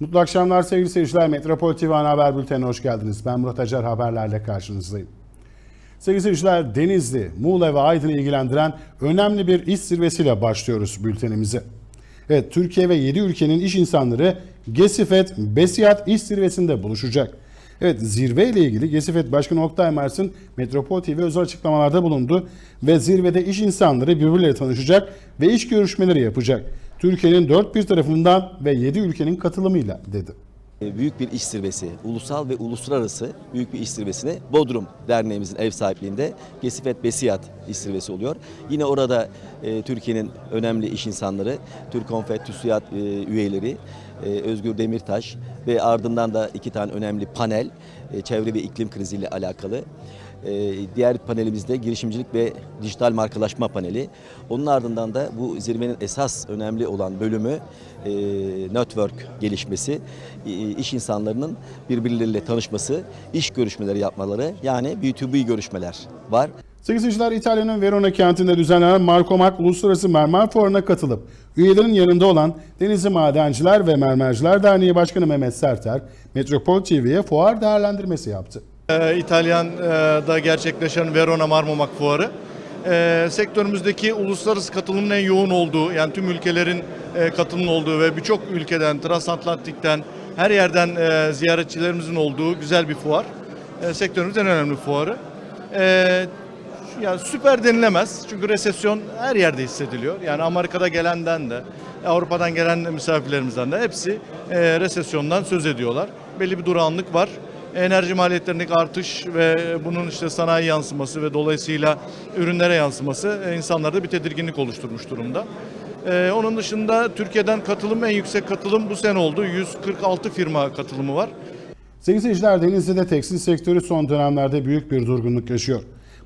Mutlu akşamlar sevgili seyirciler. Metropol TV Ana Haber Bülteni'ne hoş geldiniz. Ben Murat Acar haberlerle karşınızdayım. Sevgili seyirciler Denizli, Muğla ve Aydın'ı ilgilendiren önemli bir iş zirvesiyle başlıyoruz bültenimize. Evet Türkiye ve 7 ülkenin iş insanları Gesifet Besiyat İş Zirvesi'nde buluşacak. Evet zirve ile ilgili Gesifet Başkanı Oktay Mers'in Metropol TV özel açıklamalarda bulundu ve zirvede iş insanları birbirleriyle tanışacak ve iş görüşmeleri yapacak. Türkiye'nin dört bir tarafından ve 7 ülkenin katılımıyla dedi. E, Büyük bir iş zirvesi, ulusal ve uluslararası büyük bir iş zirvesine Bodrum Derneğimizin ev sahipliğinde Gesifet Besiyat iş zirvesi oluyor. Yine orada e, Türkiye'nin önemli iş insanları, Türk Konfet, TÜSİAD e, üyeleri, e, Özgür Demirtaş ve ardından da iki tane önemli panel, çevre ve iklim kriziyle alakalı. E, diğer panelimizde girişimcilik ve dijital markalaşma paneli. Onun ardından da bu zirvenin esas önemli olan bölümü e, network gelişmesi, e, iş insanlarının birbirleriyle tanışması, iş görüşmeleri yapmaları yani B2B görüşmeler var. Sevgili seyirciler İtalya'nın Verona kentinde düzenlenen Marcomac Uluslararası Mermer Fuarı'na katılıp üyelerin yanında olan Denizli Madenciler ve Mermerciler Derneği Başkanı Mehmet Serter, Metropol TV'ye fuar değerlendirmesi yaptı. Ee, İtalyan'da gerçekleşen Verona Marmomak Fuarı. Ee, sektörümüzdeki uluslararası katılımın en yoğun olduğu, yani tüm ülkelerin e, katılımın olduğu ve birçok ülkeden, transatlantikten, her yerden e, ziyaretçilerimizin olduğu güzel bir fuar. E, sektörümüzün en önemli fuarı. E, yani süper denilemez çünkü resesyon her yerde hissediliyor. Yani Amerika'da gelenden de, Avrupa'dan gelen misafirlerimizden de hepsi e, resesyondan söz ediyorlar. Belli bir durağanlık var enerji maliyetlerindeki artış ve bunun işte sanayi yansıması ve dolayısıyla ürünlere yansıması e, insanlarda bir tedirginlik oluşturmuş durumda. Ee, onun dışında Türkiye'den katılım en yüksek katılım bu sene oldu. 146 firma katılımı var. Sevgili seyirciler Denizli'de tekstil sektörü son dönemlerde büyük bir durgunluk yaşıyor.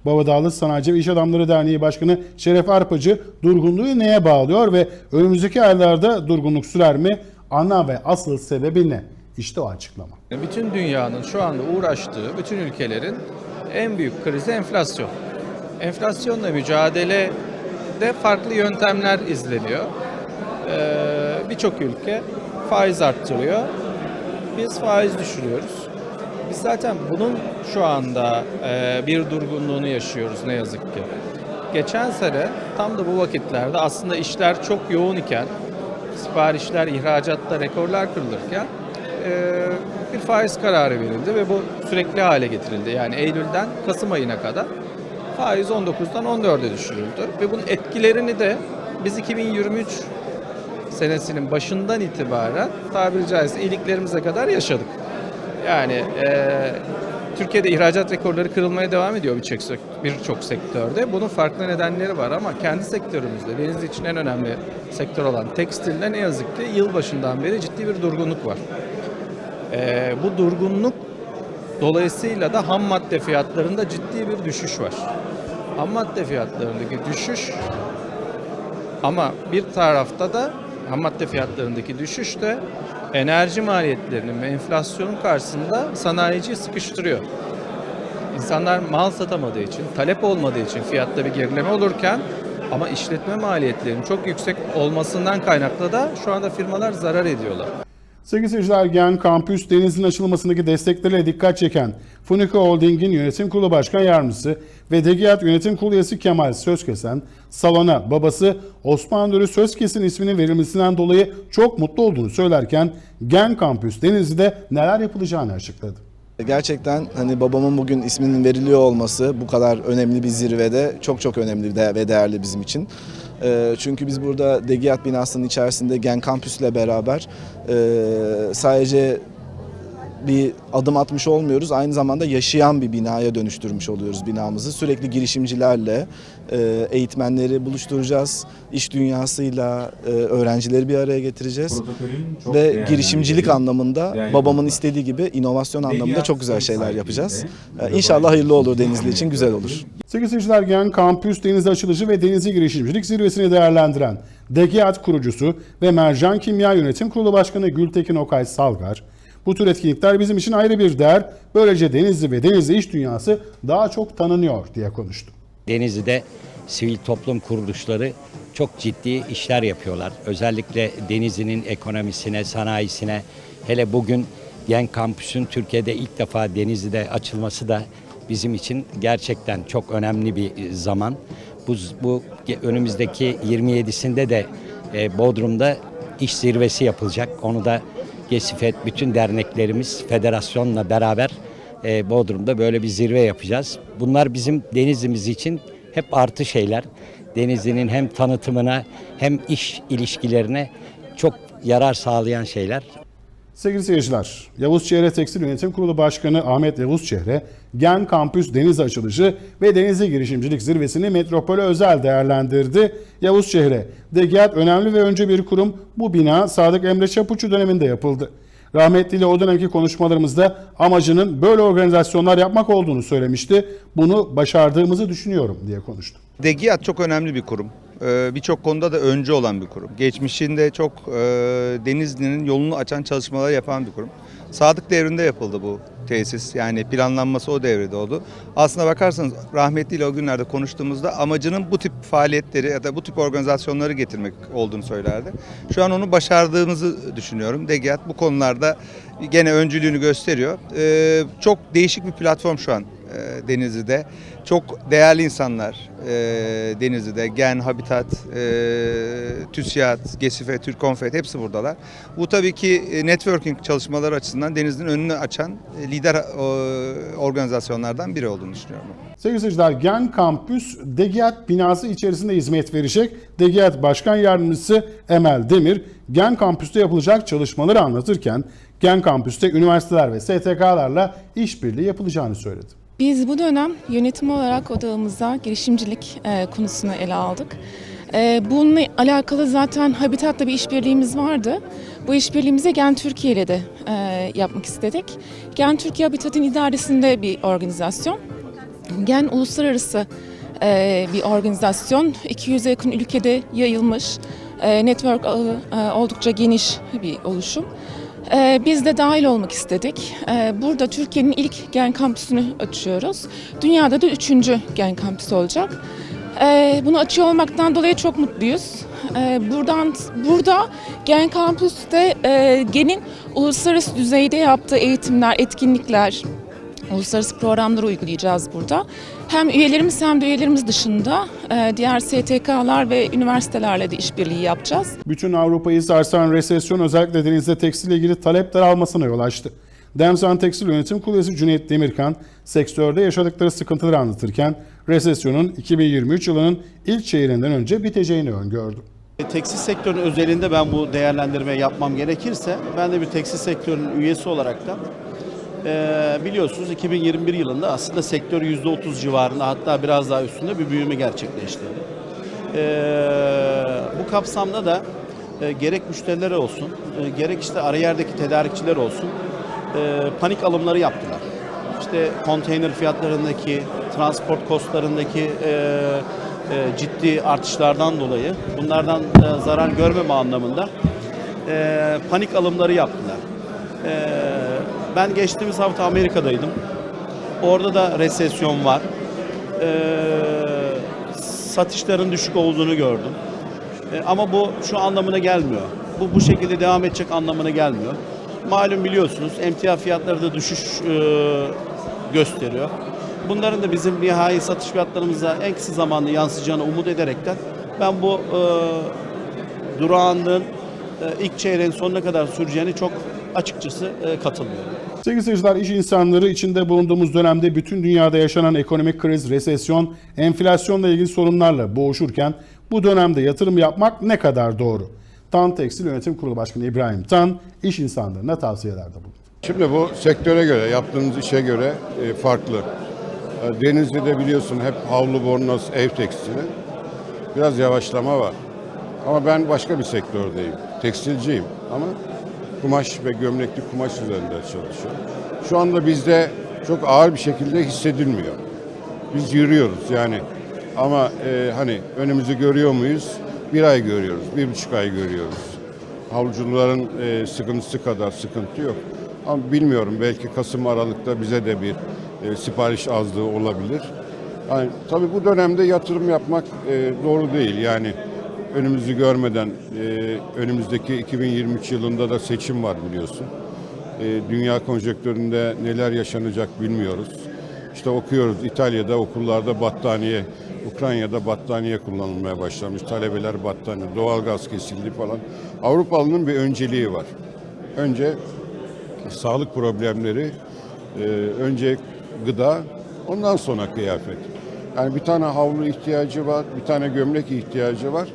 Babadağlı Sanayici ve İş Adamları Derneği Başkanı Şeref Arpacı durgunluğu neye bağlıyor ve önümüzdeki aylarda durgunluk sürer mi? Ana ve asıl sebebi ne? İşte o açıklama. Bütün dünyanın şu anda uğraştığı, bütün ülkelerin en büyük krizi enflasyon. Enflasyonla mücadelede farklı yöntemler izleniyor. Ee, Birçok ülke faiz arttırıyor. Biz faiz düşürüyoruz. Biz zaten bunun şu anda e, bir durgunluğunu yaşıyoruz ne yazık ki. Geçen sene tam da bu vakitlerde aslında işler çok yoğun iken, siparişler, ihracatta rekorlar kırılırken e, bir faiz kararı verildi ve bu sürekli hale getirildi. Yani Eylül'den Kasım ayına kadar faiz 19'dan 14'e düşürüldü ve bunun etkilerini de biz 2023 senesinin başından itibaren tabiri caizse iyiliklerimize kadar yaşadık. Yani e, Türkiye'de ihracat rekorları kırılmaya devam ediyor birçok birçok sektörde. Bunun farklı nedenleri var ama kendi sektörümüzde Denizli için en önemli sektör olan tekstilde ne yazık ki yılbaşından beri ciddi bir durgunluk var. Ee, bu durgunluk dolayısıyla da ham madde fiyatlarında ciddi bir düşüş var. Ham madde fiyatlarındaki düşüş ama bir tarafta da ham madde fiyatlarındaki düşüş de enerji maliyetlerinin ve enflasyonun karşısında sanayiciyi sıkıştırıyor. İnsanlar mal satamadığı için, talep olmadığı için fiyatta bir gerileme olurken ama işletme maliyetlerinin çok yüksek olmasından kaynaklı da şu anda firmalar zarar ediyorlar. Sevgili seyirciler, Gen Kampüs Denizli'nin açılmasındaki destekleriyle dikkat çeken Funika Holding'in yönetim kurulu başkan yardımcısı ve Degiyat yönetim kurulu üyesi Kemal Sözkesen, salona babası Osman Nuri Sözkes'in isminin verilmesinden dolayı çok mutlu olduğunu söylerken Gen Kampüs Denizli'de neler yapılacağını açıkladı. Gerçekten hani babamın bugün isminin veriliyor olması bu kadar önemli bir zirvede çok çok önemli ve değerli bizim için. Ee, Çünkü biz burada Degiyat binasının içerisinde Gen Kampüs'le beraber e, sadece bir adım atmış olmuyoruz. Aynı zamanda yaşayan bir binaya dönüştürmüş oluyoruz binamızı. Sürekli girişimcilerle e, eğitmenleri buluşturacağız. İş dünyasıyla e, öğrencileri bir araya getireceğiz. Ve girişimcilik anlamında değerli babamın nokta. istediği gibi inovasyon anlamında çok güzel şeyler yapacağız. Global İnşallah hayırlı olur Denizli için güzel olur. Sevgili seyirciler, Gen Kampüs Denizli açılışı ve Denizli girişimcilik zirvesini değerlendiren Degiyat kurucusu ve Mercan Kimya Yönetim Kurulu Başkanı Gültekin Okay Salgar, bu tür etkinlikler bizim için ayrı bir değer. Böylece Denizli ve Denizli iş dünyası daha çok tanınıyor diye konuştu. Denizli'de sivil toplum kuruluşları çok ciddi işler yapıyorlar. Özellikle Denizli'nin ekonomisine, sanayisine Hele bugün Gen Kampüs'ün Türkiye'de ilk defa Denizli'de açılması da bizim için gerçekten çok önemli bir zaman. Bu, bu önümüzdeki 27'sinde de e, Bodrum'da iş zirvesi yapılacak. Onu da Gesifet bütün derneklerimiz federasyonla beraber e, Bodrum'da böyle bir zirve yapacağız. Bunlar bizim Denizli'miz için hep artı şeyler. Denizli'nin hem tanıtımına hem iş ilişkilerine çok yarar sağlayan şeyler. Sevgili seyirciler, Yavuz Çehre Tekstil Yönetim Kurulu Başkanı Ahmet Yavuz Çehre, Gen Kampüs Deniz Açılışı ve Denizli Girişimcilik Zirvesini metropole özel değerlendirdi. Yavuz Çehre, DGİAD önemli ve önce bir kurum, bu bina Sadık Emre Çapuçu döneminde yapıldı. Rahmetli ile o dönemki konuşmalarımızda amacının böyle organizasyonlar yapmak olduğunu söylemişti. Bunu başardığımızı düşünüyorum diye konuştu. DGİAD çok önemli bir kurum. Ee, Birçok konuda da önce olan bir kurum. Geçmişinde çok e, Denizli'nin yolunu açan çalışmalar yapan bir kurum. Sadık devrinde yapıldı bu tesis. Yani planlanması o devrede oldu. Aslına bakarsanız rahmetli ile o günlerde konuştuğumuzda amacının bu tip faaliyetleri ya da bu tip organizasyonları getirmek olduğunu söylerdi. Şu an onu başardığımızı düşünüyorum. DGİAD bu konularda gene öncülüğünü gösteriyor. Ee, Çok değişik bir platform şu an e, Denizli'de. Çok değerli insanlar e, Denizli'de. Gen, Habitat, e, TÜSİAD, GESİFE, Türkonfet hepsi buradalar. Bu tabii ki e, networking çalışmaları açısından Denizli'nin önünü açan e, lider e, organizasyonlardan biri olduğunu düşünüyorum. Sevgili seyirciler, Gen Kampüs DGİAD binası içerisinde hizmet verecek. DGİAD Başkan Yardımcısı Emel Demir, Gen Kampüs'te yapılacak çalışmaları anlatırken Gen Kampüs'te üniversiteler ve STK'larla işbirliği yapılacağını söyledi. Biz bu dönem yönetim olarak odağımıza girişimcilik e, konusunu ele aldık. E, bununla alakalı zaten Habitat'la bir işbirliğimiz vardı. Bu işbirliğimizi Gen Türkiye ile de e, yapmak istedik. Gen Türkiye Habitat'ın idaresinde bir organizasyon. Gen uluslararası e, bir organizasyon. 200'e yakın ülkede yayılmış. E, network ağı e, oldukça geniş bir oluşum. Ee, Biz de dahil olmak istedik. Ee, Burada Türkiye'nin ilk Gen Kampüsünü açıyoruz. Dünyada da üçüncü Gen Kampüsü olacak. Ee, Bunu açıyor olmaktan dolayı çok mutluyuz. Buradan burada Gen Kampüs'te e, Gen'in uluslararası düzeyde yaptığı eğitimler, etkinlikler, uluslararası programları uygulayacağız burada. Hem üyelerimiz hem de üyelerimiz dışında e, diğer STK'lar ve üniversitelerle de işbirliği yapacağız. Bütün Avrupa'yı sarsan resesyon özellikle denizde tekstille ilgili talep daralmasına yol açtı. Demsan Tekstil Yönetim Kurulu üyesi Cüneyt Demirkan, sektörde yaşadıkları sıkıntıları anlatırken resesyonun 2023 yılının ilk çeyreğinden önce biteceğini öngördü. Tekstil sektörünün özelinde ben bu değerlendirme yapmam gerekirse ben de bir tekstil sektörünün üyesi olarak da eee, biliyorsunuz 2021 yılında aslında sektör %30 civarında hatta biraz daha üstünde bir büyüme gerçekleştirdi. Eee, bu kapsamda da e, gerek müşteriler olsun e, gerek işte ara yerdeki tedarikçiler olsun e, panik alımları yaptılar. İşte konteyner fiyatlarındaki, transport kostlarındaki ciddi artışlardan dolayı bunlardan zarar görmeme anlamında panik alımları yaptılar. Ben geçtiğimiz hafta Amerika'daydım. Orada da resesyon var. E, satışların düşük olduğunu gördüm. E, ama bu şu anlamına gelmiyor. Bu bu şekilde devam edecek anlamına gelmiyor. Malum biliyorsunuz emtia fiyatları da düşüş e, gösteriyor. Bunların da bizim nihai satış fiyatlarımıza en kısa zamanda yansıyacağını umut ederekten ben bu e, durağanlığın e, ilk çeyreğin sonuna kadar süreceğini çok açıkçası e, katılmıyorum. Sevgili seyirciler, iş insanları içinde bulunduğumuz dönemde bütün dünyada yaşanan ekonomik kriz, resesyon, enflasyonla ilgili sorunlarla boğuşurken bu dönemde yatırım yapmak ne kadar doğru? Tan Tekstil Yönetim Kurulu Başkanı İbrahim Tan, iş insanlarına tavsiyelerde bulundu. Şimdi bu sektöre göre, yaptığımız işe göre e, farklı. E, Denizli'de biliyorsun hep havlu, bornoz, ev tekstili. Biraz yavaşlama var. Ama ben başka bir sektördeyim. Tekstilciyim ama kumaş ve gömlekli kumaş üzerinde çalışıyorum. Şu anda bizde çok ağır bir şekilde hissedilmiyor. Biz yürüyoruz yani. Ama e, hani önümüzü görüyor muyuz? Bir ay görüyoruz, bir buçuk ay görüyoruz. Havlucuların e, sıkıntısı kadar sıkıntı yok. Ama bilmiyorum belki Kasım Aralık'ta bize de bir e, sipariş azlığı olabilir. Yani, tabii bu dönemde yatırım yapmak e, doğru değil. Yani önümüzü görmeden e, önümüzdeki 2023 yılında da seçim var biliyorsun. E, dünya konjonktüründe neler yaşanacak bilmiyoruz. İşte okuyoruz İtalya'da okullarda battaniye, Ukrayna'da battaniye kullanılmaya başlamış. Talebeler battaniye, doğalgaz kesildi falan. Avrupalı'nın bir önceliği var. Önce sağlık problemleri, e, önce gıda, ondan sonra kıyafet. Yani bir tane havlu ihtiyacı var, bir tane gömlek ihtiyacı var.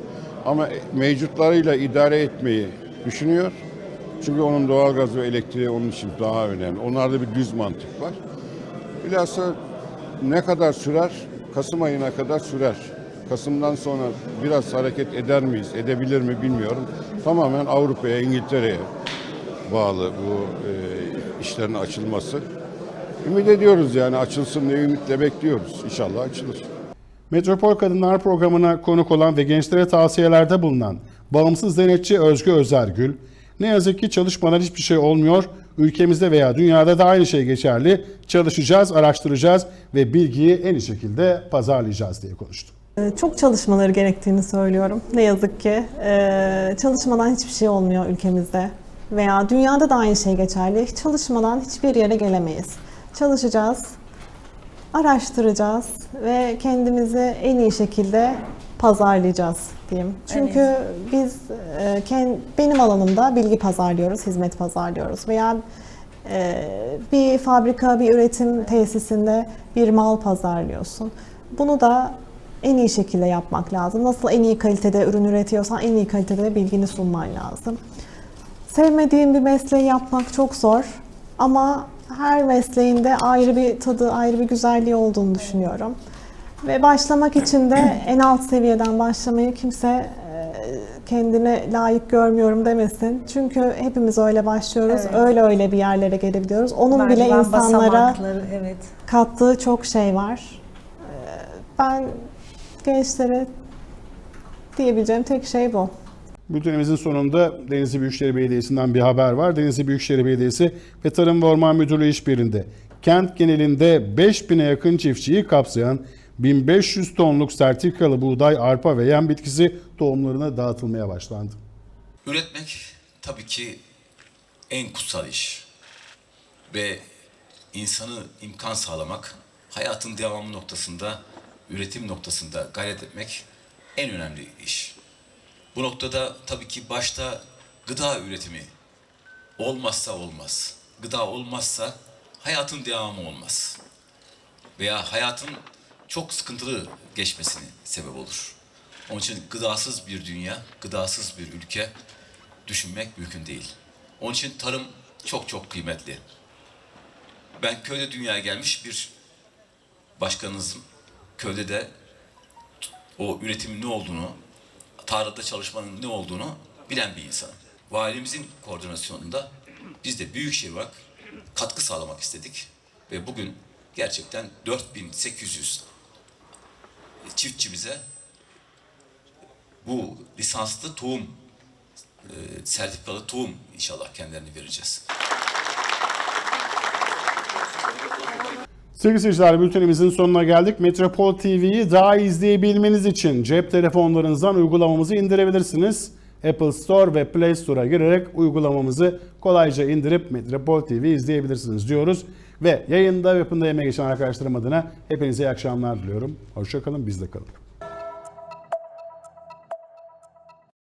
Ama mevcutlarıyla idare etmeyi düşünüyor. Çünkü onun doğalgaz ve elektriği onun için daha önemli. Onlarda bir düz mantık var. Bilhassa ne kadar sürer? Kasım ayına kadar sürer. Kasım'dan sonra biraz hareket eder miyiz, edebilir mi bilmiyorum. Tamamen Avrupa'ya, İngiltere'ye bağlı bu e, işlerin açılması. Ümit ediyoruz yani açılsın diye ümitle bekliyoruz. İnşallah açılır. Metropol Kadınlar programına konuk olan ve gençlere tavsiyelerde bulunan bağımsız denetçi Özgü Özergül, ne yazık ki çalışmadan hiçbir şey olmuyor. Ülkemizde veya dünyada da aynı şey geçerli. Çalışacağız, araştıracağız ve bilgiyi en iyi şekilde pazarlayacağız diye konuştu. Ee, Çok çalışmaları gerektiğini söylüyorum. Ne yazık ki Ee, çalışmadan hiçbir şey olmuyor ülkemizde veya dünyada da aynı şey geçerli. Çalışmadan hiçbir yere gelemeyiz. Çalışacağız, araştıracağız ve kendimizi en iyi şekilde pazarlayacağız diyeyim. Çünkü biz e, benim alanımda bilgi pazarlıyoruz, hizmet pazarlıyoruz veya e, bir fabrika, bir üretim tesisinde bir mal pazarlıyorsun. Bunu da en iyi şekilde yapmak lazım. Nasıl en iyi kalitede ürün üretiyorsan en iyi kalitede bilgini sunman lazım. Sevmediğim bir mesleği yapmak çok zor ama her mesleğinde ayrı bir tadı, ayrı bir güzelliği olduğunu düşünüyorum. Ve başlamak için de en alt seviyeden başlamayı kimse e, kendine layık görmüyorum demesin. Çünkü hepimiz öyle başlıyoruz. Evet. Öyle öyle bir yerlere gelebiliyoruz. Onun bile Merdiven insanlara basamakları, evet. kattığı çok şey var. Ee, Ben gençlere diyebileceğim tek şey bu. Bültenimizin sonunda Denizli Büyükşehir Belediyesi'nden bir haber var. Denizli Büyükşehir Belediyesi ve Tarım ve Orman Müdürlüğü işbirliğinde kent genelinde 5000'e yakın çiftçiyi kapsayan 1500 tonluk sertifikalı buğday, arpa ve yem bitkisi tohumlarına dağıtılmaya başlandı. Üretmek tabii ki en kutsal iş. Ve insanı imkan sağlamak, hayatın devamı noktasında, üretim noktasında gayret etmek en önemli iş. Bu noktada tabii ki başta gıda üretimi olmazsa olmaz. Gıda olmazsa hayatın devamı olmaz. Veya hayatın çok sıkıntılı geçmesine sebep olur. Onun için gıdasız bir dünya, gıdasız bir ülke düşünmek mümkün değil. Onun için tarım çok çok kıymetli. Ben köyde dünyaya gelmiş bir başkanınızım. Köyde de o üretimin ne olduğunu, tarlada çalışmanın ne olduğunu bilen bir insanım. Valimizin koordinasyonunda biz de Büyükşehir olarak katkı sağlamak istedik. Ve bugün gerçekten 4800 çiftçimize bu lisanslı tohum, e, sertifikalı tohum inşallah kendilerine vereceğiz. Sevgili seyirciler bültenimizin sonuna geldik. Metropol TV'yi daha izleyebilmeniz için cep telefonlarınızdan uygulamamızı indirebilirsiniz. Apple Store ve Play Store'a girerek uygulamamızı kolayca indirip Metropol TV izleyebilirsiniz diyoruz. Ve yayında ve yapımda emeği geçen arkadaşlarım adına hepinize iyi akşamlar diliyorum. Hoşçakalın, bizde kalın.